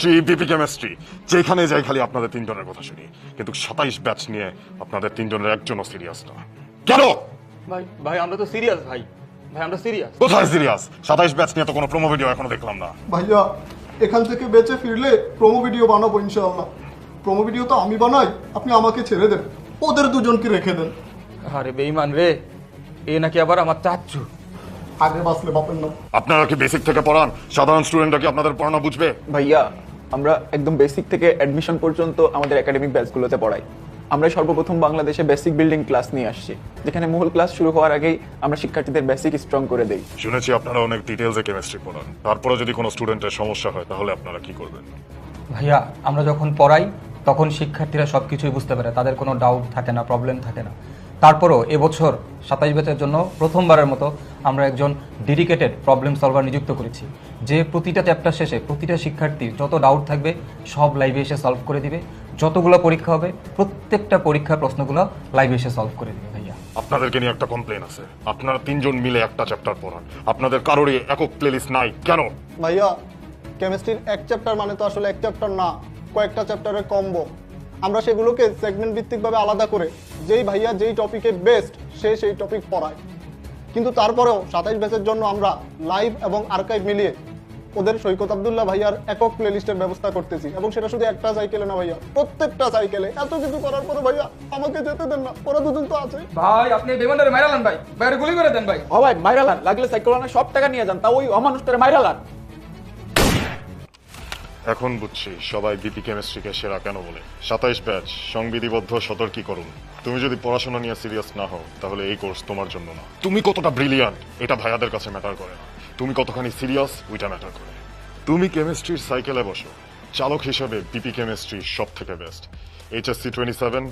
Chemistry BP chemistry যেখানে যাই খালি আপনাদের তিনজনের কথা শুনি। কিন্তু সাতাইশ ব্যাচ নিয়ে আপনাদের তিনজনের একজনও সিরিয়াস না। কেন? ভাই ভাই আমরা তো সিরিয়াস ভাই। ভাই আমরা সিরিয়াস কোথায় সিরিয়াস সাতাইশ ব্যাচ নিয়ে তো কোনো প্রোমো ভিডিও এখনও দেখলাম না। ভাইয়া এখান থেকে বেঁচে ফিরলে প্রোমো ভিডিও বানাবো ইনশাআল্লাহ। প্রোমো ভিডিও তো আমি বানাই আপনি আমাকে ছেড়ে দেন। ওদের দুজনকে রেখে দেন। আরে বেইমান রে এ নাকি আবার আমার চাচ্ছু আগে বাঁচলে বাপের নাম। আপনারা কি বেসিক থেকে পড়ান? সাধারণ স্টুডেন্টরা কি আপনাদের পড়ানো বুঝবে? ভাইয়া আমরা একদম বেসিক থেকে অ্যাডমিশন পর্যন্ত আমাদের একাডেমিক ব্যাচগুলোতে পড়াই। আমরা সর্বপ্রথম বাংলাদেশে বেসিক বিল্ডিং ক্লাস নিয়ে আসছি যেখানে মূল ক্লাস শুরু হওয়ার আগেই আমরা শিক্ষার্থীদের বেসিক স্ট্রং করে দেই। শুনেছি আপনারা অনেক ডিটেলসে কেমিস্ট্রি পড়ান। তারপরে যদি কোনো স্টুডেন্টের সমস্যা হয় তাহলে আপনারা কি করবেন? ভাইয়া আমরা যখন পড়াই তখন শিক্ষার্থীরা সব কিছুই বুঝতে পারে তাদের কোনো ডাউট থাকে না প্রবলেম থাকে না। তারপরও এবছর সাতাইশ ব্যাচের জন্য প্রথমবারের মতো আমরা একজন ডেডিকেটেড প্রবলেম সলভার নিযুক্ত করেছি। যে প্রতিটা চ্যাপ্টার শেষে প্রতিটা শিক্ষার্থীর যত ডাউট থাকবে সব লাইভে এসে সলভ করে দিবে। যতগুলো পরীক্ষা হবে প্রত্যেকটা পরীক্ষার প্রশ্নগুলো লাইভে এসে সলভ করে দিবে ভাইয়া। আপনাদেরকে নিয়ে একটা কমপ্লেন আছে। আপনারা তিনজন মিলে একটা চ্যাপ্টার পড়ান। আপনাদের কারোরই একক প্লেলিস্ট নাই। কেন? ভাইয়া কেমিস্ট্রির এক চ্যাপ্টার মানে তো আসলে এক চ্যাপ্টার না কয়েকটা চ্যাপ্টারের কম্বো আমরা সেগুলোকে সেগমেন্ট ভিত্তিকভাবে আলাদা করে যেই ভাইয়া যেই টপিকে বেস্ট সে সেই টপিক পড়ায়। কিন্তু তারপরেও সাতাইশ ব্যাচের জন্য আমরা লাইভ এবং আর্কাইভ মিলিয়ে ওদের সৈকত আবদুল্লাহ ভাইয়ার একক প্লেলিস্টের ব্যবস্থা করতেছি এবং সেটা শুধু একটা সাইকেলে না ভাইয়া প্রত্যেকটা সাইকেলে এত কিছু করার পরে ভাইয়া আমাকে যেতে দেন না ওরা দুজন তো আছে। ভাই আপনি বেইমানটারে মাইরালেন ভাই বাইরে গুলি করে দেন ভাই। ও ভাই মাইরালান লাগলে সাইকেলানে সব টাকা নিয়ে যান তা ওই অমানুষটারে মাইরালান এখন বুঝছি, সবাই বিপি কেমিস্ট্রিকে সেরা কেন বলে। সাতাইশ ব্যাচ সংবিধিবদ্ধ, সতর্কীকরণ। তুমি যদি পড়াশোনা নিয়ে সিরিয়াস না হও, তাহলে এই কোর্স তোমার জন্য না। তুমি কতটা ব্রিলিয়ান্ট এটা ভাইয়াদের কাছে ম্যাটার করে না। তুমি কতখানি সিরিয়াস ওইটা ম্যাটার করে। তুমি কেমিস্ট্রির সাইকেলে বসো। চালক হিসেবে বিপি কেমিস্ট্রি সব থেকে বেস্ট এইচএসসি টোয়েন্টি সেভেন